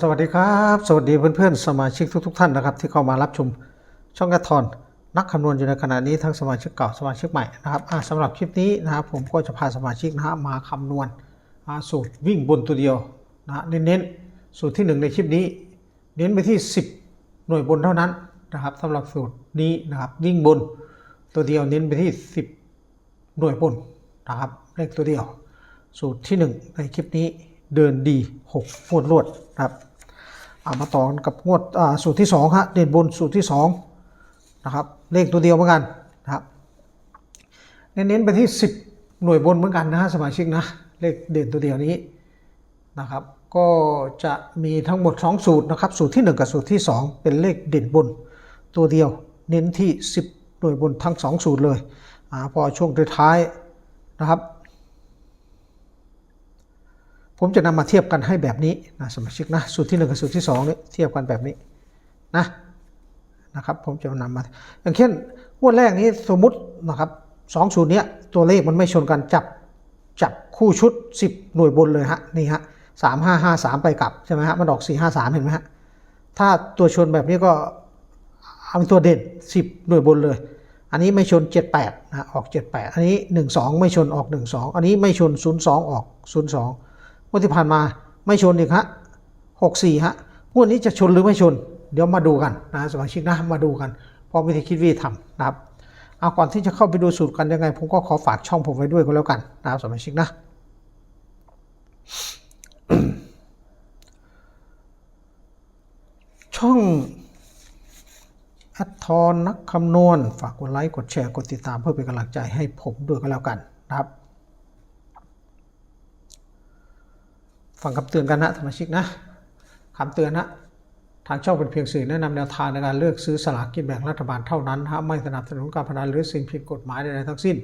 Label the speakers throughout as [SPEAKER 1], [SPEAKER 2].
[SPEAKER 1] สวัสดีครับ สวัสดีเพื่อนๆ สมาชิกทุกๆท่านนะครับ ที่เข้ามารับชมช่องกระทอนนักคำนวณอยู่ในขณะนี้ทั้งสมาชิกเก่าสมาชิกใหม่นะครับอ่าสำหรับคลิปนี้นะครับผมก็จะพาสมาชิกนะฮะมาคำนวณสูตรวิ่งบนตัวเดียวนะเน้นๆสูตรที่หนึ่งในคลิปนี้ เน้นไปที่ 10 หน่วยบนเท่านั้นนะครับสำหรับสูตรนี้นะครับวิ่งบนตัวเดียวเน้นไปที่ 10 หน่วยบนนะครับเลขตัวเดียว สูตรที่ 1 ในคลิปนี้ เดินดี6งวดรวดนะครับเอามาต่อกันกับงวดอ่าสูตรที่2ฮะเด่นบนสูตรที่2นะครับเลขตัวเดียวเหมือนกันนะครับเน้นๆไปที่ 10 หน่วยบนเหมือนกันนะฮะสมาชิกนะเลขเด่นตัวเดียวนี้นะครับก็จะมีทั้งหมด 2 สูตรนะครับสูตรที่ 1 กับสูตรที่ 2 เป็นเลขเด่นบนตัวเดียว เน้นที่ 10 หน่วยบนทั้ง 2 สูตรเลยอพอช่วงท้ายนะครับ ผมจะนำมาเทียบกันให้แบบนี้นะสมาชิกนะสูตรที่ 1 กับสูตรที่2นี่ยเทียบกันแบบนี้นะนะครับผมจะนำมา อย่างเช่นงวดแรกนี้สมมุตินะครับสองสูตรเนี้ยตัวเลขมันไม่ชนกันจับจับคู่ชุด 10 หน่วยบนเลยฮะนี่ฮะสามห้าห้าสามไปกลับใช่ไหมฮะมันออกสี่ห้าสามเห็นไหมฮะถ้าตัวชนแบบนี้ก็เอาเป็นตัวเด่น 10 หน่วยบนเลย อันนี้ไม่ชน 78นะออก 78 อันนี้ 12 ไม่ชนออก 12 อันนี้ไม่ชน 02 ออก 02 งวดที่ผ่านมาไม่ชนอีกฮะหกสี่ฮะงวดนี้จะชนหรือไม่ชน เดี๋ยวมาดูกันนะสมาชิกนะมาดูกันพอมวิธีคิดวิธีทำนะครับเอาก่อนที่จะเข้าไปดูสูตรกันยังไง ผมก็ขอฝากช่องผมไว้ด้วยก็แล้วกันนะครับสมาชิกนะช่องแอดทอนนักคำนวณ ฝากกดไลค์ กดแชร์ กดติดตามเพื่อเป็นกำลังใจให้ผมด้วยก็แล้วกันนะครับ ฟังคำเตือนกันนะสมาชิกนะคำเตือนนะทางช่องเป็นเพียงสื่อแนะนำแนวทางในการเลือกซื้อสลากกินแบ่งรัฐบาลเท่านั้นฮะไม่สนับสนุนการพนันหรือสิ่งผิดกฎหมายใดๆทั้งสิ้น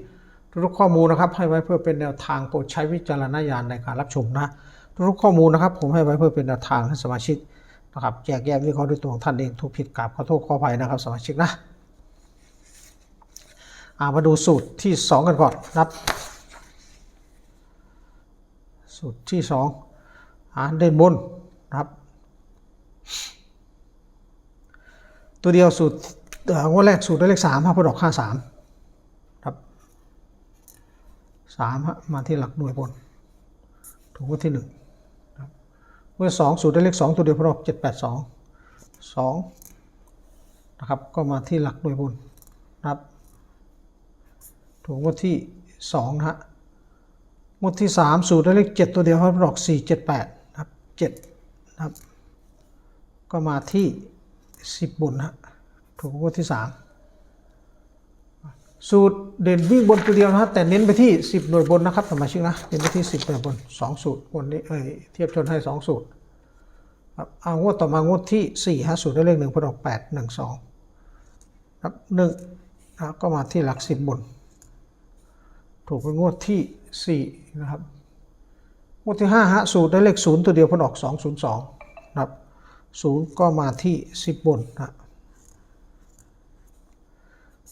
[SPEAKER 1] ทุกข้อมูลนะครับให้ไว้เพื่อเป็นแนวทางโปรดใช้วิจารณญาณในการรับชมนะทุกข้อมูลนะครับ ผมให้ไว้เพื่อเป็นแนวทางให้สมาชิกนะครับแยกแยะวิเคราะห์ด้วยตัวของท่านเองถูกผิดกราบขอโทษขออภัยนะครับสมาชิกนะามาดูสูตรที่ 2 กันก่อนนะครับ สูตรที่ 2 อ่าเด่นบนนะครับ ตัวเดียวสูตรงวดแรกสูตรได้เลขสามครับพอดอกห้าสามครับสามฮะมาที่หลักหน่วยบนถูกงวดที่หนึ่งครับงวดสองสูตรได้เลขสองตัวเดียวพอดอกเจ็ดแปดสองสองนะครับก็มาที่หลักหน่วยบนนะครับถูกงวดที่สองนะฮะงวดที่สามสูตรได้เลขเจ็ดตัวเดียวพอดอกสี่เจ็ดแปด นะครับเจ็ดนะครับ ก็มาที่ 10 บนนะถูกงวดที่ 3 สูตรเด่นวิ่งบนตัวเดียวนะฮะแต่เน้นไปที่ 10 หน่วยบนนะครับสมาชิกนะเน้นไปที่ 10หน่วยบน 2 สูตรบนนี้เอ้ยเทียบชนให้ 2 สูตรครับเอางวดต่อมางวดที่4ฮะสูตรได้เลขหนึ่งพอดอก8 1 2ครับ1นะก็มาที่หลัก10บน ถูกเป็นงวดที่4นะครับ วดที่5ฮะสูตรได้เลข0ตัวเดียวพออก202นะครับศูนย์ก็มาที่10บนนะ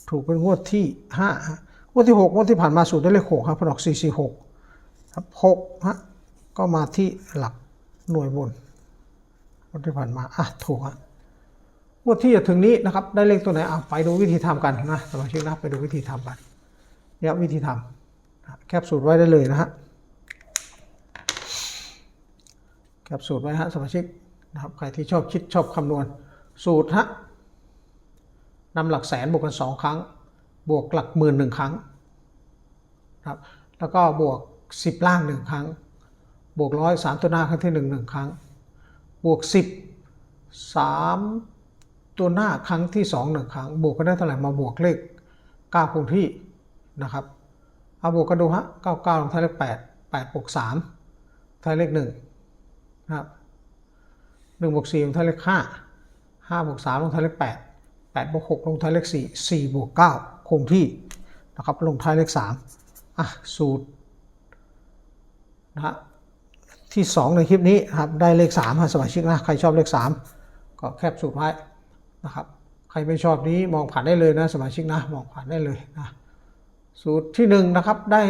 [SPEAKER 1] ถูกเป็นงวดที่5ฮะงวดที่6งวดที่ผ่านมาสูตรได้เลข6ครับพออก446ครับ6ฮะก็มาที่หลักหน่วยบนงวดที่ผ่านมาอะถูกฮะงวดที่จะถึงนี้นะครับได้เลขตัวไหนอะไปดูวิธีทำกันนะสมาชิกนะไปดูวิธีทำกันเนี่ยวิธีทำแคปสูตรไว้ได้เลยนะฮะ แคปสูตรไว้ฮะสมาชิกนะครับใครที่ชอบคิดชอบคำนวณ สูตรฮะนำหลักแสนบวกกันสองครั้ง บวกหลักหมื่นหนึ่งครั้งนะครับแล้วก็บวกสิบล่างหนึ่งครั้ง บวกร้อยสามตัวหน้าครั้งที่หนึ่งหนึ่งครั้ง บวกสิบสามตัวหน้าครั้งที่สองหนึ่งครั้ง บวกก็ได้เท่าไหร่มาบวกเลขเก้าคงที่นะครับเอาบวกกันดูฮะเก้าเก้าลงท้ายเลขแปดแปดบวกสามท้ายเลขห นะครับหนึ่งบวกสี่ลงท้ายเลขห้าห้าบวกสามลงท้ายเลขแปดแปดบวกหกลงท้ายเลขสี่สี่บวกเก้าคงที่นะครับลงท้ายเลขสามอะสูตรนะที่สองในคลิปนี้นะครับได้เลขสามฮะสมาชิกนะใครชอบเลขสามก็แคปสูตรไว้นะครับใครไม่ชอบนี้มองผ่านได้เลยนะสมาชิกนะมองผ่านได้เลยนะสูตรที่หนึ่งนะครับได้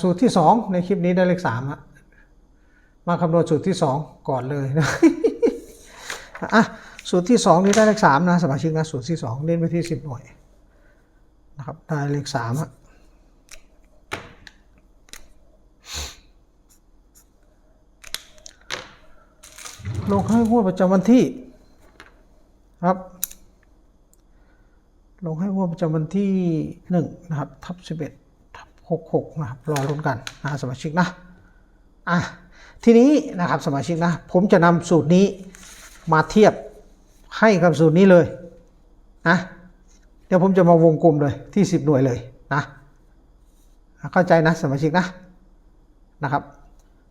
[SPEAKER 1] สูตรที่สองในคลิปนี้ได้เลขสามฮะ มาคำนวณสูตรที่สองก่อนเลยนะอะสูตรที่สองนี้ได้เลขสามนะสมาชิกนะสูตรที่สองเน้นไปที่สิบหน่วยนะครับได้เลขสามอะลงให้งวดประจำวันที่ครับ ลงให้งวดประจำวันที่หนึ่งนะครับ ทับสิบเอ็ดทับหกหกนะครับ รอรุ้นกันนะสมาชิกนะ อะ ทีนี้นะครับสมาชิกนะ ผมจะนำสูตรนี้มาเทียบให้กับสูตรนี้เลยนะเดี๋ยวผมจะมาวงกลมเลยที่ 10 หน่วยเลยนะเข้าใจนะสมาชิกนะนะครับ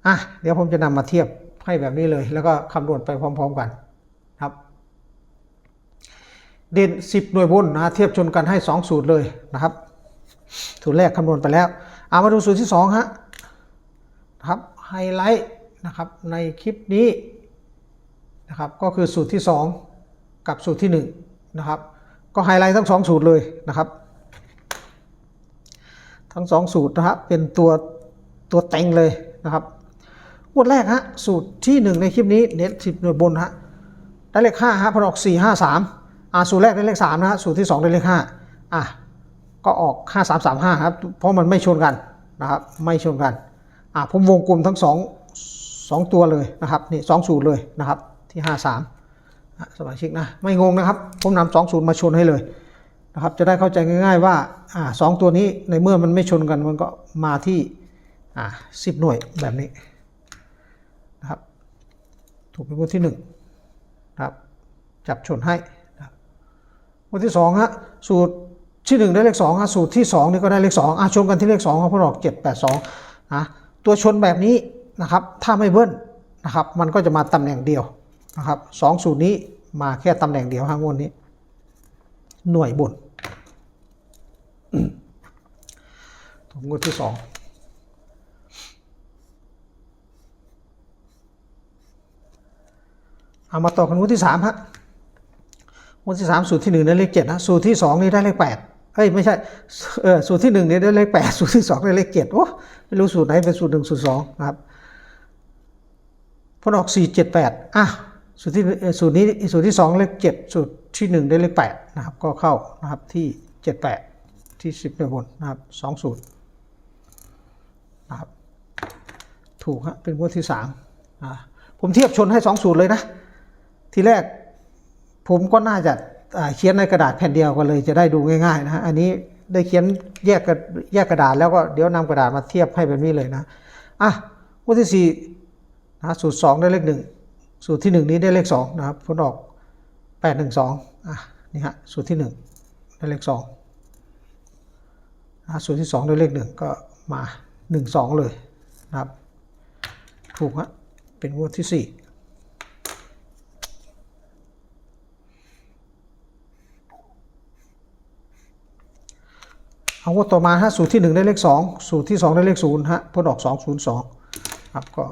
[SPEAKER 1] อะเดี๋ยวผมจะนำมาเทียบให้แบบนี้เลย แล้วก็คำนวณไปพร้อม ๆกันครับ เด่น 10 หน่วยบนนะเทียบชนกันให้ 2 สูตรเลยนะครับ สูตรแรกคำนวณไปแล้วเอามาดูสูตรที่2ฮะนะครับ ไฮไลท์นะครับในคลิปนี้นะครับก็คือสูตรที่ 2 กับสูตรที่1นะครับก็ไฮไลท์ทั้ง 2 สูตรเลยนะครับ ทั้ง 2 สูตรนะครับเป็นตัวตัวเต็งเลยนะครับงวดแรกฮะสูตรที่ 1 ในคลิปนี้เน็ตสิบหน่วยบนฮะได้เลข5ฮะพอออก 4 5 3อ่าสูตรแรกได้เลข3นะฮะสูตรที่ 2 ได้เลข5อะก็ออก 5 3 3 5ครับเพราะมันไม่ชนกันนะครับไม่ชนกัน อ่าผมวงกลมทั้งสองสองตัวเลยนะครับนี่สองสูตรเลยนะครับที่ห้าสามสมาชิกนะไม่งงนะครับ ผมนำสองสูตรมาชนให้เลยนะครับจะได้เข้าใจง่าย ๆ ว่าอ่าสองตัวนี้ในเมื่อมันไม่ชนกันมันก็มาที่อ่าสิบหน่วยแบบนี้นะครับถูกเป็นงวดที่หนึ่งนะครับจับชนให้นะครับงวดที่สองฮะสูตรที่หนึ่งได้เลขสองฮะสูตรที่สองนี่ก็ได้เลขสองอะชนกันที่เลขสองครับเพราะออกเจ็ดแปดสองนะ ตัวชนแบบนี้นะครับ ถ้าไม่เบิ้ลนะครับ มันก็จะมาตำแหน่งเดียวนะครับสองสูตรนี้มาแค่ตำแหน่งเดียวห้างวนนี้ หน่วยบนถุงงวดที่สองเอามาต่อกันงวดที่สามฮะงวดที่สามสูตรที่หนึ่งได้เลขเจ็ดนะสูตรที่สองนี่ได้เลขแปด เอ้ยไม่ใช่เออสูตรที่หนึ่งนี่ได้เลขแปดสูตรที่สองได้เลขเจ็ดโอ้ไม่รู้สูตรไหนเป็นสูตรหนึ่งสูตรสองนะครับพอออกสี่เจ็ดแปดอะสูตรที่สูตรนี้สูตรที่สองเลขเจ็ดสูตรที่หนึ่งได้เลขแปดนะครับก็เข้านะครับที่เจ็ดแปดที่สิบหน่วยบนนะครับสองสูตรนะครับถูกฮะเป็นงวดที่สามอ่าผมเทียบชนให้สองสูตรเลยนะ ทีแรกผมก็น่าจะ เขียนในกระดาษแผ่นเดียวกันเลยจะได้ดูง่ายๆนะอันนี้ได้เขียนแยกกระแยกกระดาษแล้วก็เดี๋ยวนำกระดาษมาเทียบให้แบบนี้เลยนะอะงวดที่สี่นะสูตรสองได้เลขหนึ่งสูตรที่หนึ่งนี้ได้เลขสองนะครับผลออกแปดหนึ่งสองอะนี่ฮะสูตรที่หนึ่งได้เลขสองนะสูตรที่สองได้เลขหนึ่งก็มาหนึ่งสองเลยนะครับถูกฮะเป็นงวดที่สี่ เอางวดต่อมาฮะสูตรที่ 1 ได้เลข 2 สูตรที่ 2 ได้เลข0ฮะผลออก 202ครับก็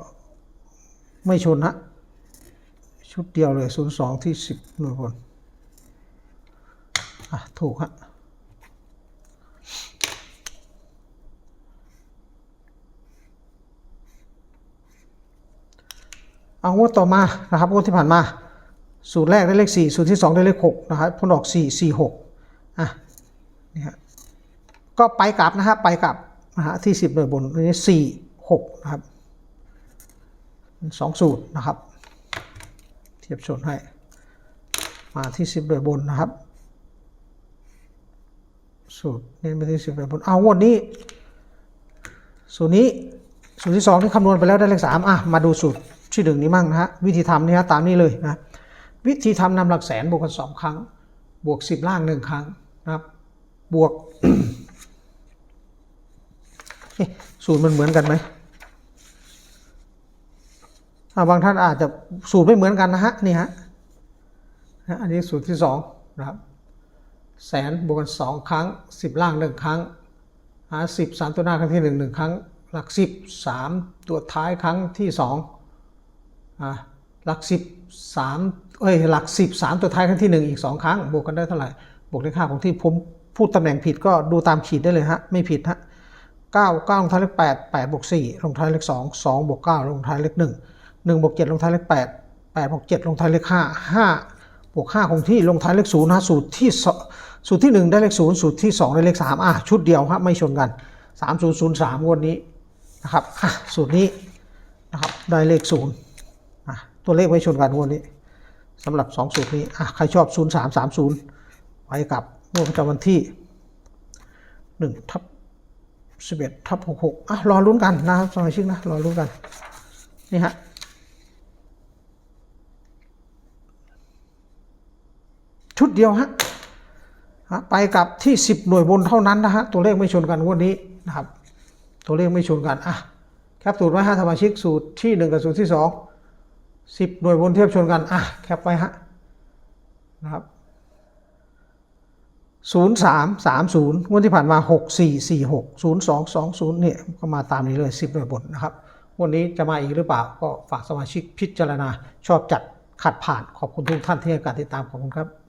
[SPEAKER 1] ไม่ชนฮะชุดเดียวเลย 02 ที่ 10หน่วยบนอะถูกฮะเอางวดต่อมานะครับงวดที่ผ่านมา สูตรแรกได้เลข 4 สูตรที่ 2 ได้เลข 6 นะครับผลออก 4 4 6อะนี่ฮะ ก็ไปกลับนะครับไปกลับนะฮะที่สิบหน่วยบนนี้สี่หกนะครับสองสูตรนะครับ เทียบชนให้ มาที่สิบหน่วยบนนะครับ สูตรเน้นไปที่สิบหน่วยบนเอางวันนี้ สูตรนี้สูตรที่สองที่คำนวณไปแล้วได้เลขสามอะมาดูสูตรที่หนึ่งนี้มั่งนะฮะวิธีทำนี่ฮะตามนี้เลยนะวิธีทำนำหลักแสนบวกกันสองครั้ง บวกสิบล่างหนึ่งครั้งนะครับ บวก สูตรมันเหมือนกันไหมาบางท่านอาจจะสูตรไม่เหมือนกันนะฮะนี่ฮะอันนี้สูตรที่สองนะครับแสนบวกกันสองครั้งสิบล่างหนึ่งครั้งหาสิบสามตัวหน้าครั้งที่หนึ่งหนึ่งครั้ง หลักสิบสามตัวท้ายครั้งที่สองหลักสิบสามเอ้ยหลักสิบสามตัวท้ายครั้งที่หนึ่งอีกสองครั้งบวกกันได้เท่าไหร่บวกเลขค่าของที่ผมพูดตำแหน่งผิดก็ดูตามขีดได้เลยฮะไม่ผิดฮะ เก้าเก้าลงท้ายเลขแปดแปดบวกสี่ลงท้ายเลขสองสองบวกเก้าลงท้ายเลขหนึ่งหนึ่งบวกเจ็ดลงท้ายเลขแปดแปดบวกเจ็ดลงท้ายเลขห้าห้าบวกห้าคงที่ลงท้ายเลขศูนย์นะสูตรที่สสูตรที่หนึ่งได้เลขศูนย์สูตรที่สองได้เลขสามอะชุดเดียวครับไม่ชนกันสามศูนย์ศูนย์สามวดนี้นะครับอะสูตรนี้นะครับได้เลขศูนย์อะตัวเลขไม่ชนกันวดนี้สำหรับสองสูตรนี้อะใครชอบศูนย์สามสามศูนย์ไปกับงวดประจำวันที่หนึ่งทับ สิบเอ็ดทับหกหกอะรอลุ้นกันนะครับสมาชิกนะรอลุ้นกัน นี่ฮะชุดเดียวฮะฮะไปกับที่10หน่วยบนเท่านั้นนะฮะตัวเลขไม่ชนกันงวดนี้นะครับ ตัวเลขไม่ชนกันอะแคปสูตรไว้ฮะสมาชิกสูตรที่1กับสูตรที่2 10หน่วยบนเทียบชนกันอะแคปไว้ฮะนะครับ 03 30งวดที่ผ่านมา 6446 0220เนี่ยก็มาตามนี้เลย 10หน่วยบทนะครับวันนี้จะมาอีกหรือเปล่า ก็ฝากสมาชิกพิจารณาชอบจัดขัดผ่านขอบคุณทุกท่านที่ให้การติดตามขอบคุณครับ